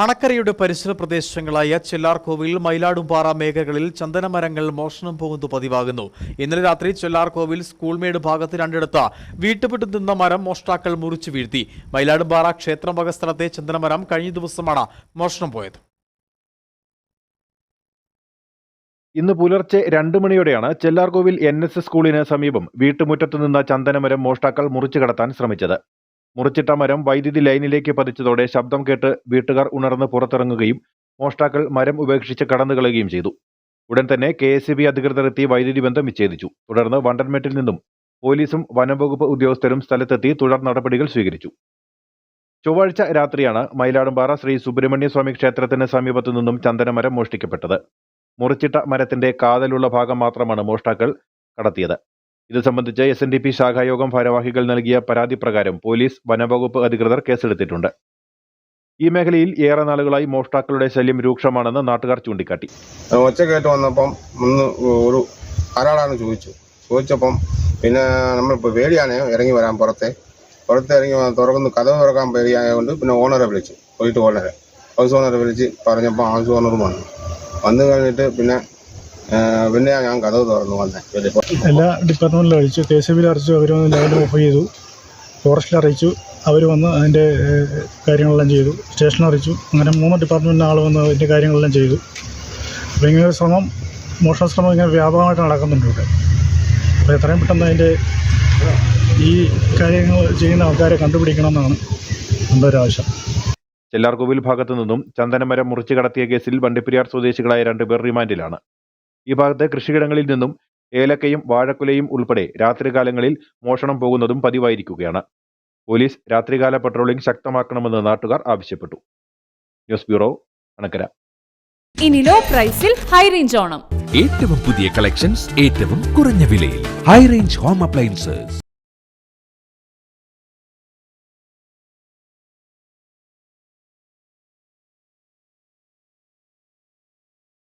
അണക്കരയുടെ പരിസര പ്രദേശങ്ങളായ ചെല്ലാർകോവിൽ മയിലാടുംപാറ മേഖലകളിൽ ചന്ദനമരങ്ങൾ മോഷണം പോകുന്നത് പതിവാകുന്നു. ഇന്നലെ രാത്രി ചെല്ലാർകോവിൽ സ്കൂൾമേട് ഭാഗത്ത് രണ്ടിടത്ത് വീട്ടുപിട്ടു നിന്ന മരം മോഷ്ടാക്കൾ മുറിച്ചു വീഴ്ത്തി. മയിലാടുംപാറ ക്ഷേത്രം വക സ്ഥലത്തെ ചന്ദനമരം കഴിഞ്ഞ ദിവസമാണ് മോഷണം പോയത്. ഇന്ന് പുലർച്ചെ രണ്ട് മണിയോടെയാണ് ചെല്ലാർകോവിൽ എൻ എസ് എസ് സ്കൂളിന് സമീപം വീട്ടുമുറ്റത്തു നിന്ന ചന്ദനമരം മോഷ്ടാക്കൾ മുറിച്ചു കടത്താൻ ശ്രമിച്ചത്. മുറിച്ചിട്ട മരം വൈദ്യുതി ലൈനിലേക്ക് പതിച്ചതോടെ ശബ്ദം കേട്ട് വീട്ടുകാർ ഉണർന്ന് പുറത്തിറങ്ങുകയും മോഷ്ടാക്കൾ മരം ഉപേക്ഷിച്ച് കടന്നുകളയുകയും ചെയ്തു. ഉടൻ തന്നെ കെ എസ് ബി അധികൃതർ എത്തി വൈദ്യുതി ബന്ധം വിച്ഛേദിച്ചു. തുടർന്ന് വണ്ടൻമേട്ടിൽ നിന്നും പോലീസും വനംവകുപ്പ് ഉദ്യോഗസ്ഥരും സ്ഥലത്തെത്തി തുടർ നടപടികൾ സ്വീകരിച്ചു. ചൊവ്വാഴ്ച രാത്രിയാണ് മയിലാടുംപാറ ശ്രീ സുബ്രഹ്മണ്യ സ്വാമി ക്ഷേത്രത്തിന് സമീപത്തു നിന്നും ചന്ദനമരം മോഷ്ടിക്കപ്പെട്ടത്. മുറിച്ചിട്ട മരത്തിന്റെ കാതലുള്ള ഭാഗം മാത്രമാണ് മോഷ്ടാക്കൾ കടത്തിയത്. ഇത് സംബന്ധിച്ച് എസ് എൻ ഡി പി ശാഖായോഗം ഭാരവാഹികൾ നൽകിയ പരാതി പ്രകാരം പോലീസ് വനംവകുപ്പ് അധികൃതർ കേസെടുത്തിട്ടുണ്ട്. ഈ മേഖലയിൽ ഏറെ നാളുകളായി മോഷ്ടാക്കളുടെ ശല്യം രൂക്ഷമാണെന്ന് നാട്ടുകാർ ചൂണ്ടിക്കാട്ടി. ഒച്ചക്കേറ്റ് വന്നപ്പം ഒന്ന് ഒരു ആരാളാണ് ചോദിച്ചു. ചോദിച്ചപ്പം പിന്നെ നമ്മളിപ്പോൾ പേടിയാണ് ഇറങ്ങി വരാൻ പുറത്തെ. പുറത്ത് ഇറങ്ങി തുറക്കുന്നു കഥ തുറക്കാൻ പേടിയായതുകൊണ്ട് പിന്നെ ഓണറെ വിളിച്ചു പോയിട്ട് ഓണറെ ഹൗസ് ഓണറെ വിളിച്ച് പറഞ്ഞപ്പോൾ ഹൗസ് ഓണർ വന്നു. വന്നു കഴിഞ്ഞിട്ട് പിന്നെ പിന്നെ ഞാൻ കഥ തുറന്നു വന്നേ. എല്ലാ ഡിപ്പാർട്ട്മെന്റിലും അറിയിച്ചു. കെ സി ബിയിൽ അറിയിച്ചു. അവർ വന്ന് ലൈൻ ഓഫ് ചെയ്തു. ഫോറസ്റ്റിൽ അറിയിച്ചു. അവർ വന്ന് അതിന്റെ കാര്യങ്ങളെല്ലാം ചെയ്തു. സ്റ്റേഷനിൽ അറിയിച്ചു. അങ്ങനെ മൂന്ന് ഡിപ്പാർട്ട്മെന്റിന്റെ ആൾ വന്ന് അതിന്റെ കാര്യങ്ങളെല്ലാം ചെയ്തു. അപ്പോൾ ഇങ്ങനെ ഒരു ശ്രമം മോഷണ ശ്രമം ഇങ്ങനെ വ്യാപകമായിട്ട് നടക്കുന്നുണ്ട് ഇവിടെ. അപ്പോൾ എത്രയും പെട്ടെന്ന് അതിന്റെ ഈ കാര്യങ്ങൾ ചെയ്യുന്ന ആൾക്കാരെ കണ്ടുപിടിക്കണമെന്നാണ് എന്റെ ഒരു ആവശ്യം. ചെല്ലാർകോവിൽ ഭാഗത്തു നിന്നും ചന്ദനമരം മുറിച്ചു കടത്തിയ കേസിൽ വണ്ടിപ്പെരിയാർ സ്വദേശികളായ രണ്ടുപേർ റിമാൻഡിലാണ്. ഈ ഭാഗത്ത് കൃഷിയിടങ്ങളിൽ നിന്നും ഏലക്കയും വാഴക്കുലയും ഉൾപ്പെടെ രാത്രികാലങ്ങളിൽ മോഷണം പോകുന്നതും പതിവായിരിക്കുകയാണ്. പോലീസ് രാത്രികാല പട്രോളിംഗ് ശക്തമാക്കണമെന്ന് നാട്ടുകാർ ആവശ്യപ്പെട്ടു. News bureau Anakkara. ഇനി ലോ പ്രൈസിൽ ഹൈ റേഞ്ച് ഓണം. ഏറ്റവും പുതിയ കളക്ഷൻസ് ഏറ്റവും കുറഞ്ഞ വിലയിൽ. High range home appliances